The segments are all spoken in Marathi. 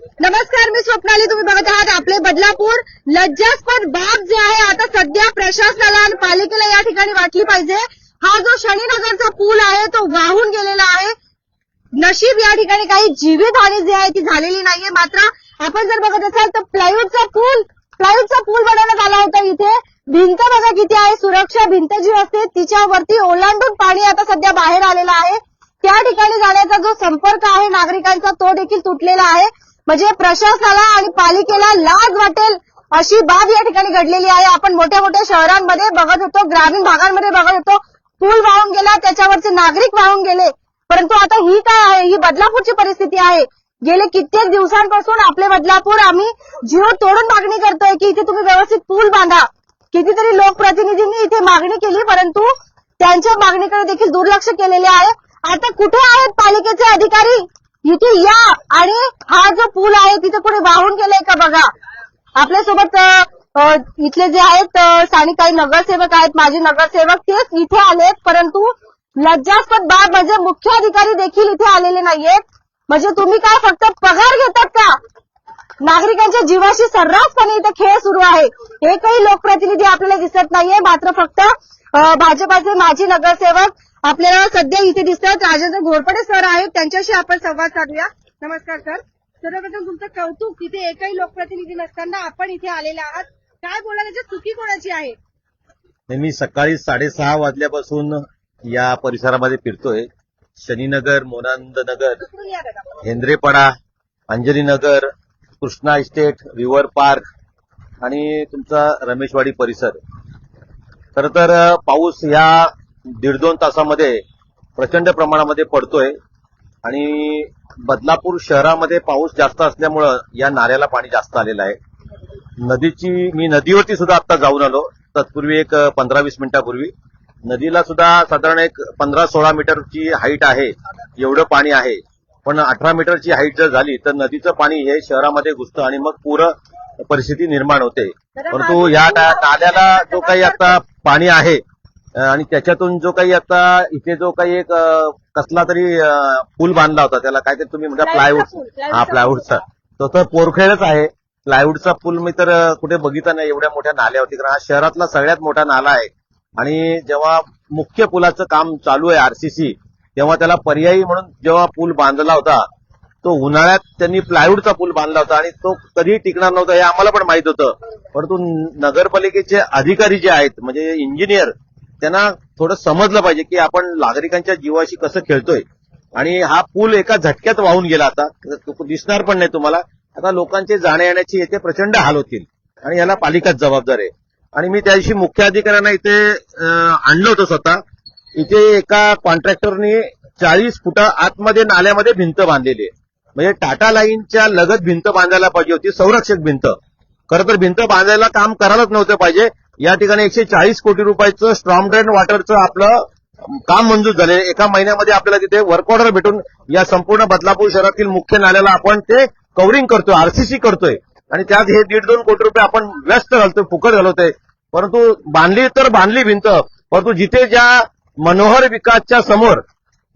नमस्कार मी स्वप्नाली. तुम्ही बघत आहात आपले बदलापूर. लज्जास्पद बाब जे आहे आता सध्या प्रशासनाला आणि पालिकेला या ठिकाणी वाटली पाहिजे. हा जो शनीनगरचा पूल आहे तो वाहून गेलेला आहे. नशीब या ठिकाणी काही जीवितहानी जी आहे ती झालेली नाहीये. मात्र आपण जर बघत असाल तर प्लायवूडचा पूल प्लायवूडचा पूल बनवण्यात आला होता इथे. भिंत बघा किती आहे. सुरक्षा भिंत जी असते तिच्यावरती ओलांडून पाणी आता सध्या बाहेर आलेलं आहे. त्या ठिकाणी जाण्याचा जो संपर्क आहे नागरिकांचा तो देखील तुटलेला आहे. म्हणजे प्रशासनाला आणि पालिकेला लाज वाटेल अशी बाब या ठिकाणी घडलेली आहे. आपण मोठ्या मोठ्या शहरांमध्ये बघत होतो ग्रामीण भागांमध्ये बघत होतो. पूल वाहून गेला त्याच्यावरचे नागरिक वाहून गेले. परंतु आता ही काय आहे? ही बदलापूरची परिस्थिती आहे. गेले कित्येक दिवसांपासून आपले बदलापूर आम्ही जीव तोडून मागणी करतोय की इथे तुम्ही व्यवस्थित पूल बांधा. कितीतरी लोकप्रतिनिधींनी इथे मागणी केली परंतु त्यांच्या मागणीकडे देखील दुर्लक्ष केलेले आहे. आता कुठे आहेत पालिकेचे अधिकारी? इथे या. आणि हा जो पूल आहे तिथे कुठे वाहून गेलाय का बघा? आपल्यासोबत इथले जे आहेत स्थानिक काही नगरसेवक आहेत माजी नगरसेवक तेच इथे आलेत. परंतु लज्जास्पद बाब म्हणजे मुख्य अधिकारी देखील इथे आलेले नाहीयेत. म्हणजे तुम्ही काय फक्त पगार घेतात का? नागरिकांच्या जीवाशी सर्रासपणे इथे खेळ सुरू आहे. हे काही लोकप्रतिनिधी आपल्याला दिसत नाहीये. मात्र फक्त भाजपाचे माजी नगरसेवक आपल्याला सध्या इथे दिसतात राजेंद्र घोरपडे सर आहेत. त्यांच्याशी आपण संवाद साधूया. नमस्कार सर. सर्वप्रथम तुमचं कौतुक इथे एकही लोकप्रतिनिधी नसताना आपण इथे आलेले आहात. काय बोलायला चुकी कोणाची आहे? मी सकाळी साडेसहा वाजल्यापासून या परिसरामध्ये फिरतोय. शनीनगर मोनांदनगर नगर Hendrepada Anjali Nagar Krishna estate river park आणि तुमचा रमेशवाडी परिसर. खर तर पाऊस या दीड दोन तासामध्ये प्रचंड प्रमाणामध्ये पडतोय. आणि बदलापूर शहरामध्ये पाऊस जास्त असल्यामुळं या नाल्याला पाणी जास्त आलेलं आहे. नदीची मी नदीवरती सुद्धा आता जाऊन आलो. तत्पूर्वी एक पंधरा वीस मिनिटापूर्वी. नदीला सुद्धा साधारण एक पंधरा सोळा मीटरची हाईट आहे एवढं पाणी आहे. पण अठरा मीटरची हाईट जर झाली तर नदीचं पाणी हे शहरामध्ये घुसतं आणि मग पूर परिस्थिती निर्माण होते. परंतु या नाल्याला जो काही आता पाणी आहे आणि त्याच्यातून जो काही आता इथे जो काही एक कसला तरी पूल बांधला होता त्याला काहीतरी तुम्ही म्हणता प्लायवूड पूल, हा प्लायवूडचा तो तर पोरखेडच आहे. प्लायवूडचा पूल मी तर कुठे बघितला नाही एवढ्या मोठ्या नाल्यावरती कारण हा शहरातला सगळ्यात मोठा नाला आहे. आणि जेव्हा मुख्य पुलाचं काम चालू आहे आरसीसी तेव्हा त्याला पर्यायी म्हणून जेव्हा पूल बांधला होता तो उन्हाळ्यात त्यांनी प्लायवूडचा पूल बांधला होता आणि तो कधी टिकणार नव्हता हे आम्हाला पण माहीत होतं. परंतु नगरपालिकेचे अधिकारी जे आहेत म्हणजे इंजिनियर त्यांना थोडं समजलं पाहिजे की आपण नागरिकांच्या जीवाशी कसं खेळतोय. आणि हा पूल एका झटक्यात वाहून गेला आता. दिसणार पण नाही तुम्हाला. आता लोकांचे जाण्या येण्याची येथे प्रचंड हाल होतील. आणि याला पालिकाच जबाबदार आहे. आणि मी त्या दिवशी मुख्य अधिकाऱ्यांना इथे आणलं होतं स्वतः. इथे एका कॉन्ट्रॅक्टरनी चाळीस फुटा आतमध्ये नाल्यामध्ये भिंत बांधलेली आहे. म्हणजे टाटा लाईनच्या लगत भिंत बांधायला पाहिजे होती संरक्षक भिंत. खरं तर भिंत बांधायला काम करायलाच नव्हतं पाहिजे. या ठिकाणी एकशे चाळीस कोटी रुपयाचं स्ट्रॉंग ड्रेन वॉटरचं आपलं काम मंजूर झाले. एका महिन्यामध्ये आपल्याला तिथे वर्क ऑर्डर भेटून या संपूर्ण बदलापूर शहरातील मुख्य नाल्याला आपण ते कव्हरिंग करतोय आरसीसी करतोय. आणि त्यात हे दीड दोन कोटी रुपये आपण व्यस्त घालतोय फुकट घालवतोय. परंतु बांधली तर बांधली भिंत परंतु जिथे ज्या मनोहर विकासच्या समोर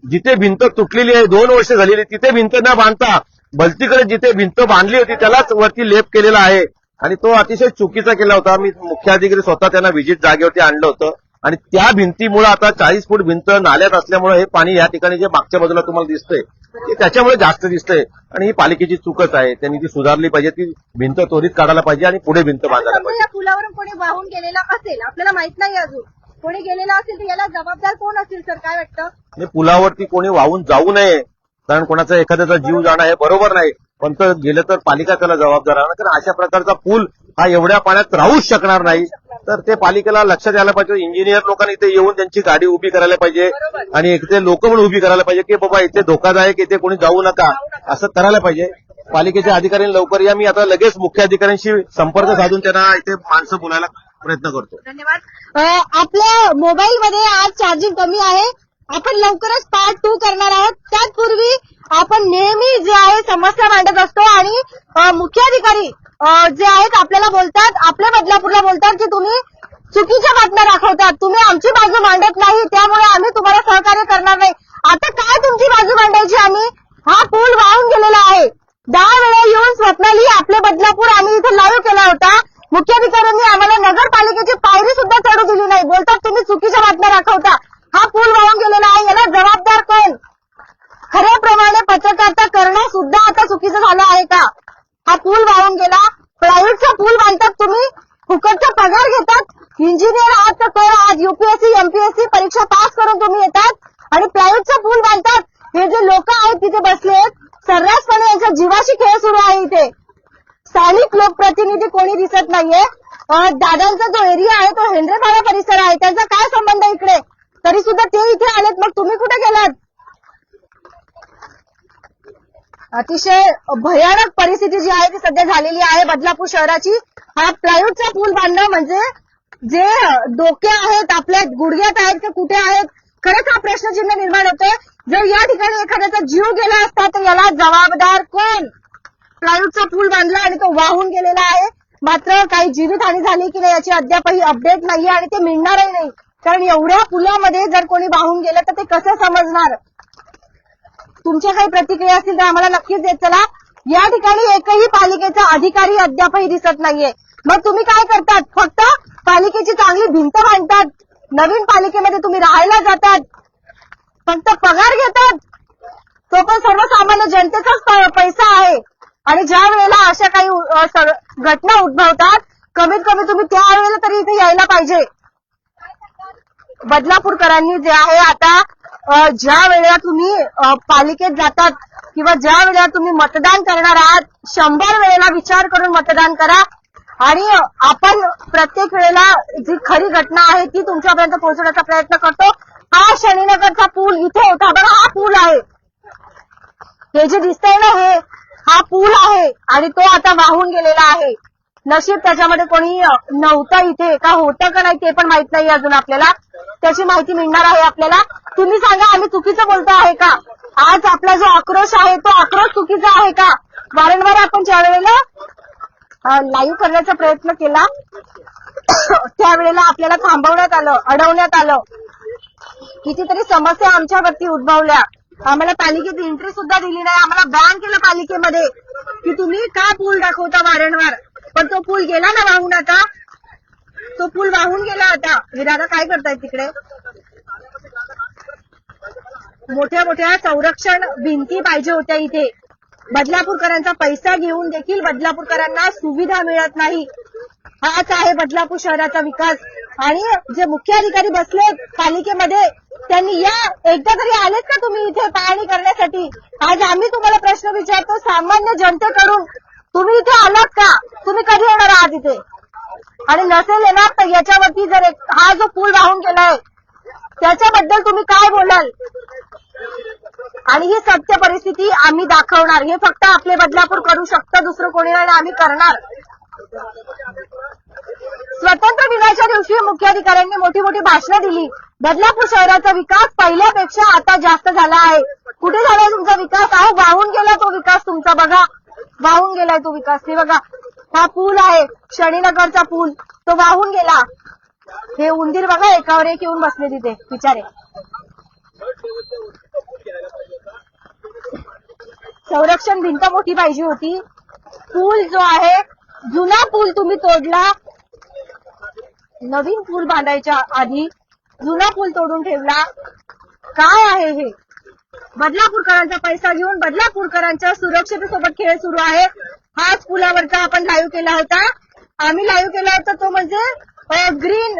जिथे भिंत तुटलेली आहे दोन वर्ष झालेली तिथे भिंत न बांधता भलतीकडे जिथे भिंत बांधली होती त्यालाच वरती लेप केलेला आहे. आणि तो अतिशय चुकीचा केला होता. मी मुख्याधिकारी स्वतः त्यांना व्हिजिट जागेवरती आणलं होतं. आणि त्या भिंतीमुळे आता चाळीस फूट भिंत नाल्यात असल्यामुळे हे पाणी या ठिकाणी जे मागच्या बाजूला तुम्हाला दिसतंय ते त्याच्यामुळे जास्त दिसतंय. आणि ही पालिकेची चूकच आहे. त्यांनी ती सुधारली पाहिजे ती भिंत त्वरित काढायला पाहिजे आणि पुढे भिंत बांधायला पाहिजे. या पुलावरून कोणी वाहून गेलेला असेल आपल्याला माहीत नाही अजून. कोणी गेलेला असेल तर याला जबाबदार कोण असेल सर? काय वाटतं? पुलावरती कोणी वाहून जाऊ नये कारण कोणाचा एखाद्याचा जीव जाणं हे बरोबर नाही. पण तर गेलं तर पालिका त्याला जबाबदार आहे कारण अशा प्रकारचा पूल हा एवढ्या पाण्यात राहूच शकणार नाही. तर ते पालिकेला लक्षात यायला पाहिजे. इंजिनियर लोकांनी इथे येऊन त्यांची गाडी उभी करायला पाहिजे. आणि इथे लोक पण उभी करायला पाहिजे की बाबा इथे धोकादायक इथे कोणी जाऊ नका. असं करायला पाहिजे. पालिकेच्या अधिकाऱ्यांनी लवकर या. मी आता लगेच मुख्य अधिकाऱ्यांशी संपर्क साधून त्यांना इथे माणसं बोलायला प्रयत्न करतो. धन्यवाद. आपल्या मोबाईलमध्ये आज चार्जिंग कमी आहे. आपण लवकरच पार्ट टू करणार आहोत. त्यापूर्वी आपण नेहमी जे आहे समस्या मांडत असतो आणि मुख्याधिकारी जे आहेत आपल्याला बोलतात आपल्या बदलापूरला बोलतात की तुम्ही चुकीच्या बातम्या दाखवतात. तुम्ही आमची बाजू मांडत नाही त्यामुळे आम्ही तुम्हाला सहकार्य करणार नाही. आता काय तुमची बाजू मांडायची? आम्ही हा पूल वाहून गेलेला आहे. दहा वेळा येऊन बदलापूर आम्ही इथे लाईव्ह केला होता. मुख्याधिकाऱ्यांनी आम्हाला नगरपालिकेची पायरी सुद्धा चढू दिली नाही. बोलतात तुम्ही चुकीच्या बातम्या दाखवता हा पूल वाहून गेलेला आहे याला जबाबदार कोण खऱ्याप्रमाणे पत्रकारिता करणं सुद्धा आता चुकीचं झालं आहे का हा पूल वाहून गेला प्रायव्हेटचा पूल बांधतात तुम्ही फुकटचा पगार घेतात इंजिनियर आहात तर कर आहात युपीएससी एमपीएससी परीक्षा पास करून तुम्ही येतात आणि प्रायव्हेटचा पूल बांधतात. हे जे लोक आहेत तिथे बसले सर्रासपणे यांच्या जीवाशी खेळ सुरू आहे इथे. स्थानिक लोकप्रतिनिधी कोणी दिसत नाहीये. दादांचा जो एरिया आहे तो हेंद्रेपाडा परिसर आहे. त्यांचा काय संबंध आहे इकडे? तरी सुद्धा ते इथे आलेत. मग तुम्ही कुठे गेलात? अतिशय भयानक परिस्थिती जी आहे ती सध्या झालेली आहे बदलापूर शहराची. हा प्लायवूडचा पूल बांधणं म्हणजे जे डोके आहेत आपल्या गुडघ्यात आहेत ते कुठे आहेत खरंच हा प्रश्नचिन्ह निर्माण होतोय. जर या ठिकाणी एखाद्याचा जीव गेला असता तर याला जबाबदार कोण? प्लायवूडचा पूल बांधला आणि तो वाहून गेलेला आहे. मात्र काही जीवितहानी झाली की नाही याची अद्यापही अपडेट नाहीये आणि ते मिळणारही नाही. कारण एवढ्या पुलामध्ये जर कोणी वाहून गेलं तर ते कसं समजणार? तुमच्या काही प्रतिक्रिया असतील तर आम्हाला नक्कीच देत चला. या ठिकाणी एकही पालिकेचा अधिकारी अद्यापही दिसत नाहीये. मग तुम्ही काय करतात? फक्त पालिकेची चांगली भिंत बांधतात. नवीन पालिकेमध्ये तुम्ही राहायला जातात. फक्त पगार घेतात. तो पण सर्वसामान्य जनतेचाच पैसा आहे. आणि ज्या वेळेला अशा काही घटना उद्भवतात कमीत कमी तुम्ही त्या वेळेला तरी इथे यायला पाहिजे. बदलापूरकरांनी जे आहे आता ज्या वेळेला तुम्ही पालिकेत जातात किंवा ज्या वेळेला तुम्ही मतदान करणार आहात शंभर वेळेला विचार करून मतदान करा. आणि आपण प्रत्येक वेळेला जी खरी घटना आहे ती तुमच्यापर्यंत पोहोचवण्याचा प्रयत्न करतो. हा शनीनगरचा पूल इथे होता. बघा हा पूल आहे. हे जे दिसतंय ना हे हा पूल आहे आणि तो आता वाहून गेलेला आहे. नशीब त्याच्यामध्ये कोणी नव्हतं इथे. का होतं का नाही ते पण माहीत नाही अजून आपल्याला. त्याची माहिती मिळणार आहे आपल्याला. तुम्ही सांगा आम्ही चुकीचं बोलतो आहे का? आज आपला जो आक्रोश आहे तो आक्रोश चुकीचा आहे का? वारंवार आपण ज्या वेळेला लाईव्ह करण्याचा प्रयत्न केला. त्यावेळेला आपल्याला थांबवण्यात आलं अडवण्यात आलं. कितीतरी समस्या आमच्यावरती उद्भवल्या. आम्हाला पालिकेत एंट्री सुद्धा दिली नाही. आम्हाला बॅन केलं पालिकेमध्ये. की तुम्ही का पूल दाखवता वारंवार? पण तो पूल गेला ना वाहून आता? तो पूल वाहून गेला आता. हे काय करतायत तिकडे? मोठ्या मोठ्या संरक्षण भिंती पाहिजे होत्या इथे. बदलापूरकरांचा पैसा घेऊन देखील बदलापूरकरांना सुविधा मिळत नाही. हाच आहे बदलापूर शहराचा विकास. आणि जे मुख्याधिकारी बसले पालिकेमध्ये त्यांनी या एकदा तरी आलेत का तुम्ही इथे पाहणी करण्यासाठी? आज आम्ही तुम्हाला प्रश्न विचारतो सामान्य जनतेकडून तुम्ही इथे आलात का? तुम्ही कधी येणार आहात इथे? आणि नसेल येणार तर याच्यावरती जर हा जो पूल वाहून गेलाय त्याच्याबद्दल तुम्ही काय बोलाल? आणि ही सत्य परिस्थिती आम्ही दाखवणार. हे फक्त आपले बदलापूर करू शकतं दुसरं कोणी नाही आम्ही करणार. स्वतंत्र दिनाच्या दिवशी मुख्याधिकाऱ्यांनी मोठी मोठी भाषणं दिली. बदलापूर शहराचा विकास पहिल्यापेक्षा आता जास्त झाला आहे. कुठे झालाय तुमचा विकास? अहो वाहून गेला तो विकास तुमचा. बघा. वाहून गेलाय तो विकास. हे बघा. हा पूल आहे. शनीनगरचा पूल. तो वाहून गेला. हे उंदीर बघा एकावर एक येऊन बसले तिथे. बिचारे. संरक्षण भिंत मोठी पाहिजे होती. पूल जो आहे जुना पूल तुम्ही तोडला. नवीन पूल बांधायच्या आधी जुना पूल तोडून ठेवला. काय आहे हे? बदलापूरकरांचा पैसा घेऊन बदलापूरकरांच्या सुरक्षतेसोबत खेळ सुरू आहे. हाच पुलावरचा आपण लाईव्ह केला होता. आम्ही लाईव्ह केला होता तो म्हणजे ग्रीन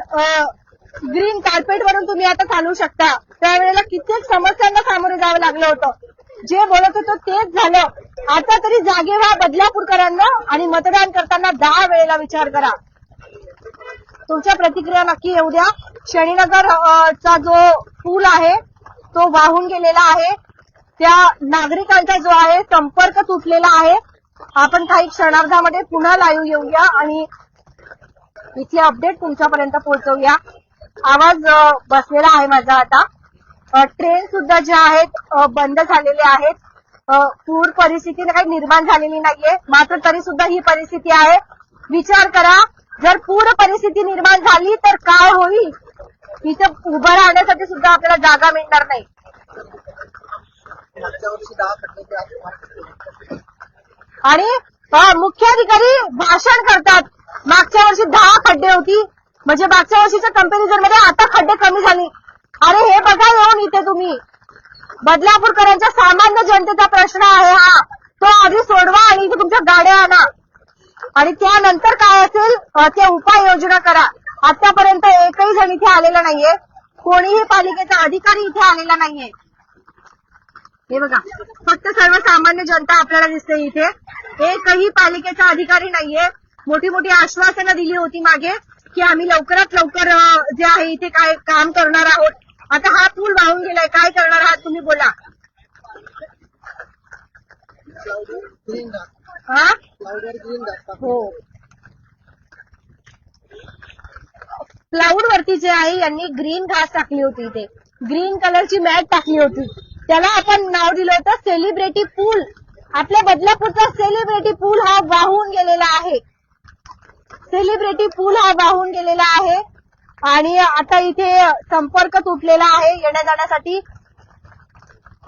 ग्रीन कार्पेट वरून तुम्ही आता चालू शकता. त्यावेळेला कित्येक समस्यांना सामोरे जावं लागलं होतं. जे बोलत होतो तेच झालं. आता तरी जागे व्हा बदलापूरकरांना आणि मतदान करताना दहा वेळेला विचार करा. तुमच्या प्रतिक्रिया नक्की येऊ द्या. शनीनगर चा जो पूल आहे तो वाहून गेलेला आहे. त्या नागरिकांचा जो आहे संपर्क तुटलेला आहे. आपण काही क्षणार्धामध्ये पुन्हा लाईव्ह येऊया आणि इथले अपडेट तुमच्यापर्यंत पोहोचवूया. आवाज बसलेला आहे माझा आता. ट्रेन सुद्धा ज्या आहेत बंद झालेल्या आहेत. पूर परिस्थिती काही निर्माण झालेली नाहीये. मात्र तरी सुद्धा ही परिस्थिती आहे. विचार करा जर पूर परिस्थिती निर्माण झाली तर काय होईल? इथे उभं राहण्यासाठी सुद्धा आपल्याला जागा मिळणार नाही. आणि मुख्याधिकारी भाषण करतात. मागच्या वर्षी दहा खड्डे होती. म्हणजे मागच्या वर्षीच्या कंपॅरिझनमध्ये आता खड्डे कमी झाले. अरे हे बघा येऊन इथे तुम्ही. बदलापूरकरांच्या सामान्य जनतेचा प्रश्न आहे हा. तो आधी सोडवा आणि इथे तुमच्या गाड्या आणा. आणि त्यानंतर काय असेल त्या उपाययोजना करा. आतापर्यंत एकही जण इथे आलेला नाहीये. कोणीही पालिकेचा अधिकारी इथे आलेला नाहीये. हे बघा. फक्त सर्वसामान्य जनता आपल्याला दिसते इथे. एकही पालिकेचा अधिकारी नाहीये. मोठी मोठी आश्वासनं दिली होती मागे की आम्ही लवकरात लवकर जे आहे इथे काय काम करणार आहोत. आता हा पूल वाहून गेलाय. काय करणार आहात तुम्ही बोला. हा? हो. क्लाउड वरती जे आहे यांनी ग्रीन घास टाकली होती इथे. ग्रीन कलरची मॅट टाकली होती. त्याला आपण नाव दिलं होतं सेलिब्रिटी पूल आपल्या बदलापूरचा सेलिब्रिटी पूल हा वाहून गेलेला आहे. सेलिब्रिटी पूल हा वाहून गेलेला आहे. आणि आता इथे संपर्क तुटलेला आहे येण्या जाण्यासाठी.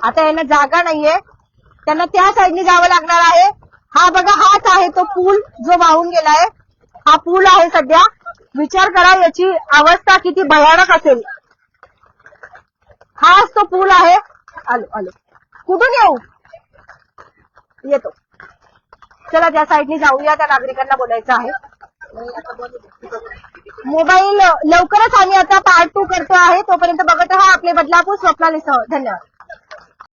आता यांना जागा नाहीये. त्यांना त्या साईडने जावं लागणार आहे. हा बघा हाच आहे तो पूल जो वाहून गेलाय. हा पूल आहे सध्या. विचार करा याची अवस्था किती भयानक असेल. हाच तो पूल आहे. आलो आलो. कुठून येऊ? येतो. चला त्या साईडने जाऊया. त्या नागरिकांना बोलायचं आहे. मोबाईल लवकरच आम्ही आता पार्ट टू करतो आहे. तोपर्यंत बघत राहा आपले बदलापूर स्वप्नालीसह. धन्यवाद.